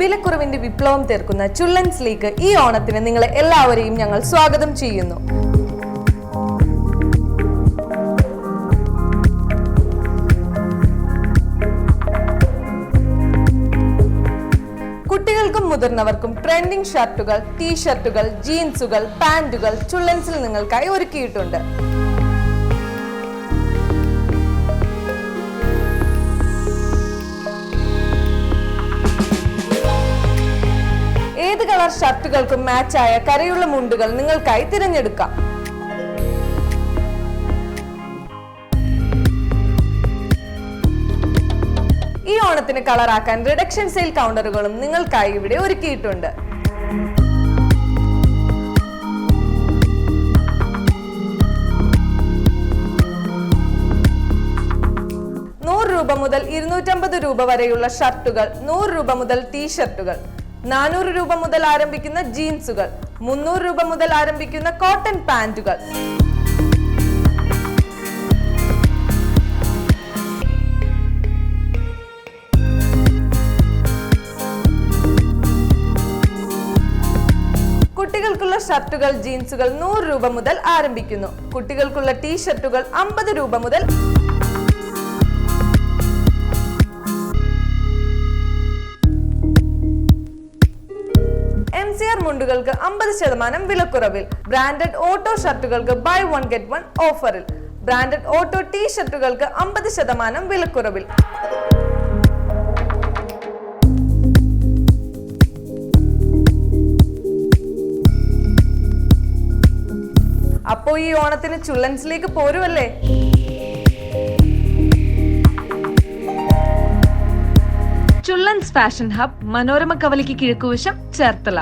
വിലക്കുറവിന്റെ വിപ്ലവം തീർക്കുന്ന ചുള്ളൻസ് ലീഗ് ഈ ഓണത്തിന് നിങ്ങളെ എല്ലാവരെയും ഞങ്ങൾ സ്വാഗതം ചെയ്യുന്നു. കുട്ടികൾക്കും മുതിർന്നവർക്കും ട്രെൻഡിംഗ് ഷർട്ടുകൾ ടീ ഷർട്ടുകൾ ജീൻസുകൾ പാന്റുകൾ ചുള്ളൻസിൽ നിങ്ങൾക്കായി ഒരുക്കിയിട്ടുണ്ട്. കളർ ഷർട്ടുകൾക്കും മാച്ചായ കരയുള്ള മുണ്ടുകൾ നിങ്ങൾക്കായി തിരഞ്ഞെടുക്കാം. ഈ ഓണത്തിന് കളറാക്കാൻ റിഡക്ഷൻ സെയിൽ കൗണ്ടറുകളും നിങ്ങൾക്കായി ഇവിടെ ഒരുക്കിയിട്ടുണ്ട്. നൂറ് രൂപ മുതൽ ഇരുന്നൂറ്റമ്പത് രൂപ വരെയുള്ള ഷർട്ടുകൾ നൂറ് രൂപ മുതൽ ടീ ഷർട്ടുകൾ നാനൂറ് രൂപ മുതൽ ആരംഭിക്കുന്ന ജീൻസുകൾ മുന്നൂറ് രൂപ മുതൽ ആരംഭിക്കുന്ന കോട്ടൺ പാന്റുകൾ. കുട്ടികൾക്കുള്ള ഷർട്ടുകൾ ജീൻസുകൾ നൂറ് രൂപ മുതൽ ആരംഭിക്കുന്നു. കുട്ടികൾക്കുള്ള ടീ ഷർട്ടുകൾ അമ്പത് രൂപ മുതൽ എം സി ആർ മുണ്ടുകൾക്ക് അമ്പത് ശതമാനം വിലക്കുറവിൽ. ബ്രാൻഡഡ് ഓട്ടോ ഷർട്ടുകൾക്ക് ബൈ വൺ ഗെറ്റ് വൺ ഓഫറിൽ. ബ്രാൻഡഡ് ഓട്ടോ ടീ ഷർട്ടുകൾക്ക് അമ്പത് ശതമാനം വിലക്കുറവിൽ. അപ്പോ ഈ ഓണത്തിന് ചുള്ളൻസിലേക്ക് പോരുമല്ലേ ചുള്ളൻസ് ഫാഷൻ ഹബ് മനോരമ കവലിക്ക് കിഴക്കുവശം ചേർത്തല.